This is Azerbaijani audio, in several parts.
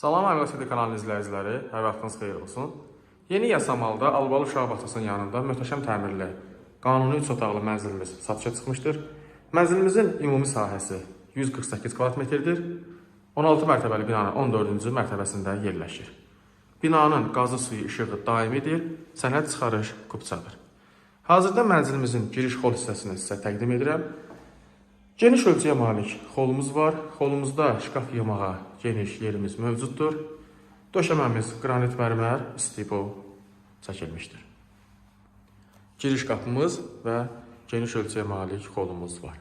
Salam Əmrəsədi kanalının izləyiciləri, hər vaxtınız xeyir olsun. Yeni Yasamalda Albalı Uşaq Bağçasının yanında möhtəşəm təmirli, qanuni 3 otaqlı mənzilimiz satışa çıxmışdır. Mənzilimizin ümumi sahəsi 148 kvadrat metrdir. 16 mərtəbəli binanın 14-cü mərtəbəsində yerləşir. Binanın qazı suyu işığı daimidir, sənəd çıxarış kupçadır. Hazırda mənzilimizin giriş xol hissəsini sizə təqdim edirəm. Geniş ölçüyə malik xolumuz var. Xolumuzda şkaf yığmağa geniş yerimiz mövcuddur. Döşəməmiz qranit mərmər, istibo çəkilmişdir. Giriş qapımız və geniş ölçüyə malik xolumuz var.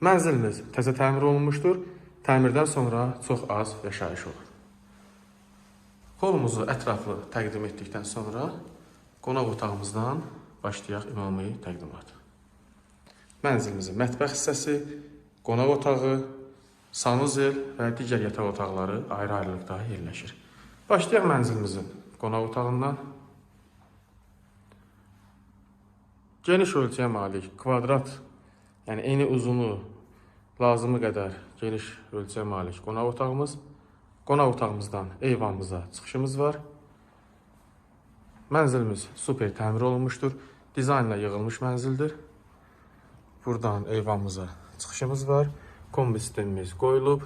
Mənzilimiz təzə təmir olunmuşdur. Təmirdən sonra çox az yaşayış olur. Xolumuzu ətraflı təqdim etdikdən sonra qonaq otağımızdan başlayaq ümumi təqdimata. Mənzilimizin mətbəx hissəsi, qonaq otağı, sanuzel və digər yataq otaqları ayrı-ayrılıqda yerləşir. Başlayaq mənzilimizin qonaq otağından. Geniş ölçüyə malik kvadrat, yəni eyni uzunu lazımı qədər geniş ölçüyə malik qonaq otağımız. Qonaq otağımızdan eyvanımıza çıxışımız var. Mənzilimiz super təmir olunmuşdur. Dizaynla yığılmış mənzildir. Buradan eyvanımıza çıxışımız var. Kombi sistemimiz qoyulub.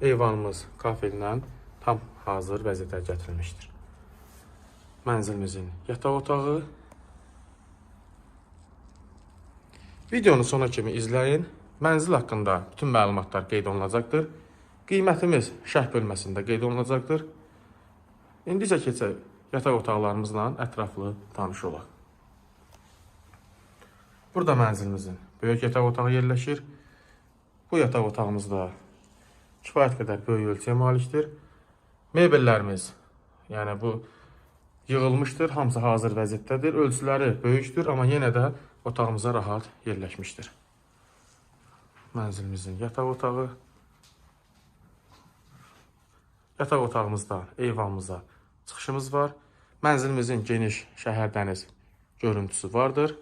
Eyvanımız kafellə tam hazır vəziyyətə gətirilmişdir. Mənzilimizin yataq otağı. Videonu sona kimi izləyin. Mənzil haqqında bütün məlumatlar qeyd olunacaqdır. Qiymətimiz şərh bölməsində qeyd olunacaqdır. İndi isə keçək yataq otaqlarımızla ətraflı tanış olaq. Burada mənzilimizin böyük yataq otağı yerləşir. Bu yataq otağımızda kifayət qədər böyük ölçüyə malikdir. Mebellərimiz, yəni bu yığılmışdır, hamısı hazır vəziyyətdədir. Ölçüləri böyükdür, amma yenə də otağımıza rahat yerləşmişdir. Mənzilimizin yataq otağı. Yataq otağımızda eyvanımıza çıxışımız var. Mənzilimizin geniş şəhər dəniz görüntüsü vardır.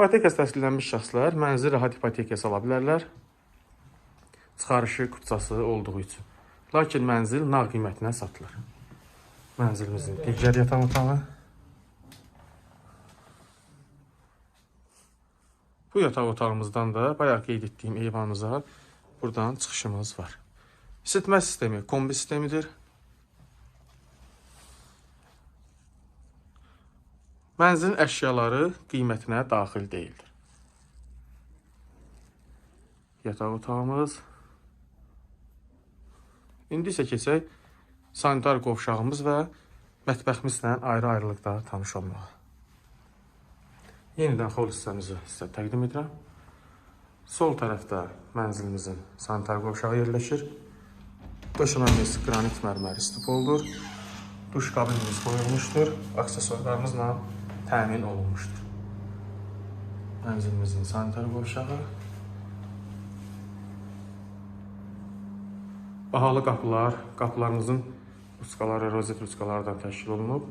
İpotekası təsdiqlənmiş şəxslər mənzil rahat ipotekaya sala bilərlər. Çıxarışı, kupçası olduğu üçün. Lakin mənzil nağd qiymətinə satılır. Mənzilimizin digər yataq otağı. Bu yataq otağımızdan da bayaq qeyd etdiyim eyvanımıza buradan çıxışımız var. İsitmə sistemi kombi sistemidir. Mənzilin əşyaları qiymətinə daxil deyildir. Yataq otağımız. İndi isə keçək sanitar qovşağımız və mətbəximizlə ayrı-ayrılıqda tanış olmağa. Yenidən xol hissəmizi sizə təqdim edirəm. Sol tərəfdə mənzilimizin sanitar qovşağı yerləşir. Döşəməmiz qranit mərməri stipoldur. Duş kabinimiz qoyulmuşdur. Aksesuarlarımızla təmin olunmuşdur. Mənzilimizin sanitar qovşağı. Bahalı qapılar, qapılarımızın ruçkaları, rozet ruçkalardan təşkil olunub.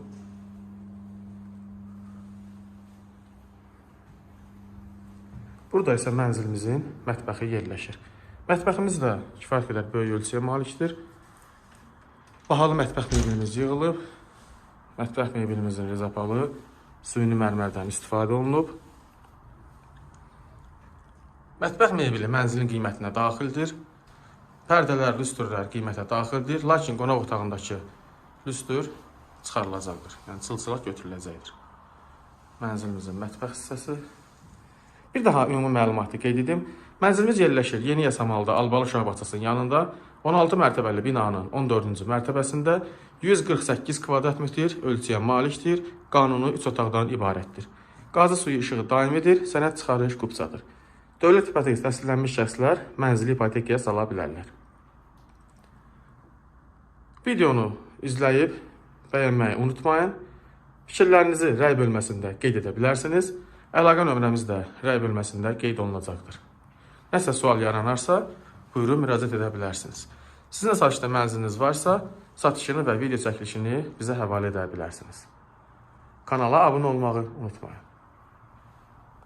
Burada isə mənzilimizin mətbəxi yerləşir. Mətbəximiz də kifayət qədər böyük ölçüyə malikdir. Bahalı mətbəx mebelimiz yığılıb. Mətbəx mebelimizin rezapalı süni mərmərdən istifadə olunub. Mətbəx mebeli mənzilin qiymətinə daxildir. Pərdələr, lüstrlər qiymətə daxildir, lakin qonaq otağındakı lüstr çıxarılacaqdır. Yəni çılçılaq götürüləcəkdir. Mənzilimizin mətbəx hissəsi. Bir daha ümumi məlumatı qeyd edim. Mənzilimiz yerləşir Yeni Yasamalda Albalı Uşaq Bağçasının yanında 16 mərtəbəli binanın 14-cü mərtəbəsində 148 kvadrat metr ölçüyə malikdir. Qanuni 3 otaqdan ibarətdir. Qazı suyu işığı daimidir, sənəd çıxarış qupçadır. Dövlət ipotekası təsdiqlənmiş şəxslər mənzili ipotekaya sala bilərlər. Videonu izləyib bəyənməyi unutmayın. Fikirlərinizi rəy bölməsində qeyd edə bilərsiniz. Əlaqə nömrəmiz də rəy bölməsində qeyd olunacaqdır. Nəsə sual yaranarsa, buyurun müraciət edə bilərsiniz. Sizin satışda mənziliniz varsa, satışını və video çəkilişini bizə həvalə edə bilərsiniz. Kanala abunə olmağı unutmayın.